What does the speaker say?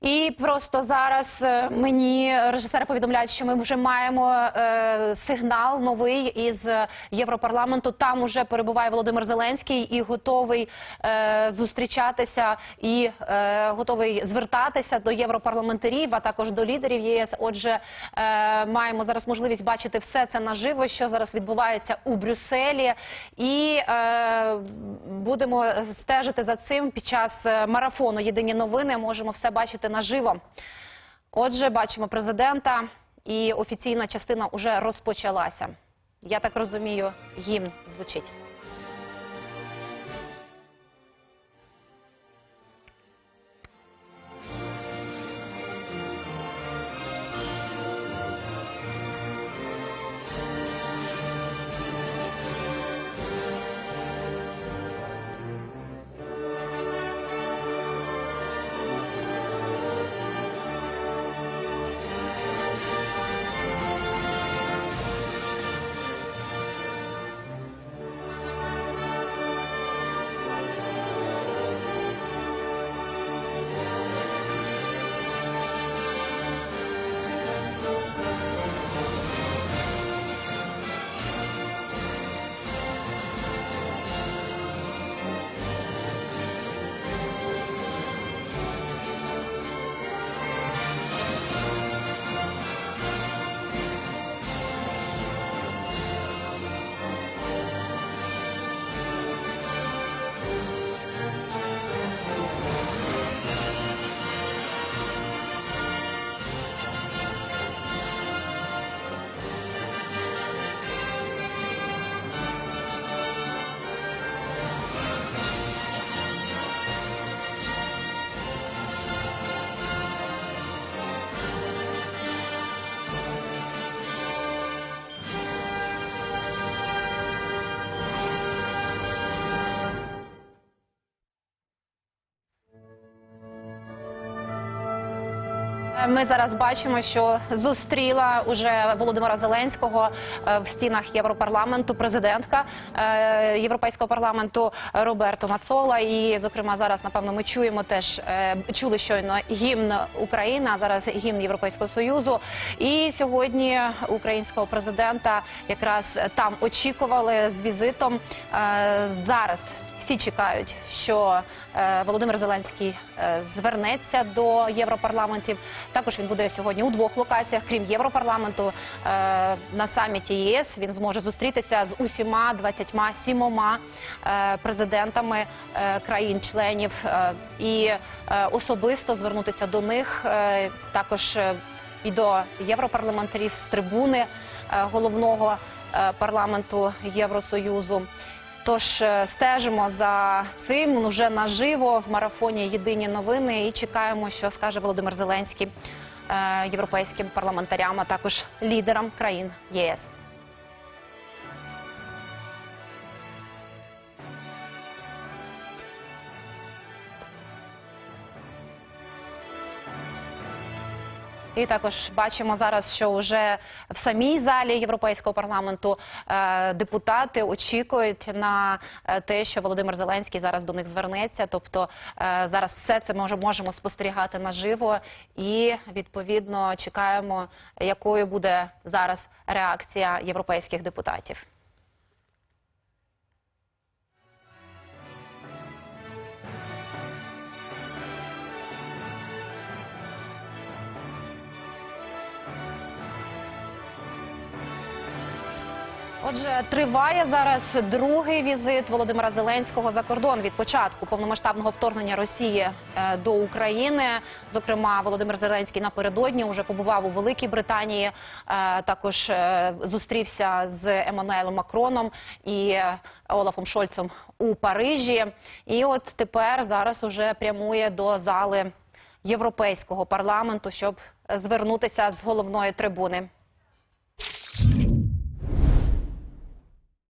І просто зараз е, мені режисери повідомляють, що ми вже маємо е, сигнал новий із Європарламенту. Там уже перебуває Володимир Зеленський і готовий е, зустрічатися і е, готовий звертатися до європарламентарів, а також до лідерів ЄС. Отже, е, маємо зараз можливість бачити все це наживо, що зараз відбувається у Брюсселі, і е, будемо стежити за цим під час е, марафону. Єдині новини можемо все бачити наживо. Отже, бачимо президента, і офіційна частина вже розпочалася. Я так розумію, гімн звучить. Ми зараз бачимо, що зустріла уже Володимира Зеленського е, в стінах Європарламенту президентка е, Європейського парламенту Роберто Мацола. І, зокрема, зараз напевно ми чуємо теж е, чули щойно гімн України, зараз гімн Європейського союзу. І сьогодні українського президента якраз там очікували з візитом. Зараз всі чекають, що е, Володимир Зеленський е, звернеться до європарламентів. Також він буде сьогодні у двох локаціях, крім європарламенту. Е, на саміті ЄС він зможе зустрітися з усіма 27 е, президентами країн-членів і особисто звернутися до них. Також і до європарламентарів з трибуни головного парламенту Євросоюзу. Тож е, стежимо за цим вже наживо в марафоні Єдині новини і чекаємо, що скаже Володимир Зеленський е, європейським парламентарям, а також лідерам країн ЄС. І також бачимо зараз, що вже в самій залі Європейського парламенту е, депутати очікують на е, те, що Володимир Зеленський зараз до них звернеться. Тобто е, зараз все це може можемо спостерігати наживо, і відповідно чекаємо, якою буде зараз реакція європейських депутатів. Отже, триває зараз другий візит Володимира Зеленського за кордон від початку повномасштабного вторгнення Росії е, до України. Зокрема, Володимир Зеленський напередодні вже побував у Великій Британії. е, Також е, зустрівся з Еммануелем Макроном і Олафом Шольцем у Парижі. І от тепер зараз уже прямує до зали Європейського парламенту, щоб звернутися з головної трибуни.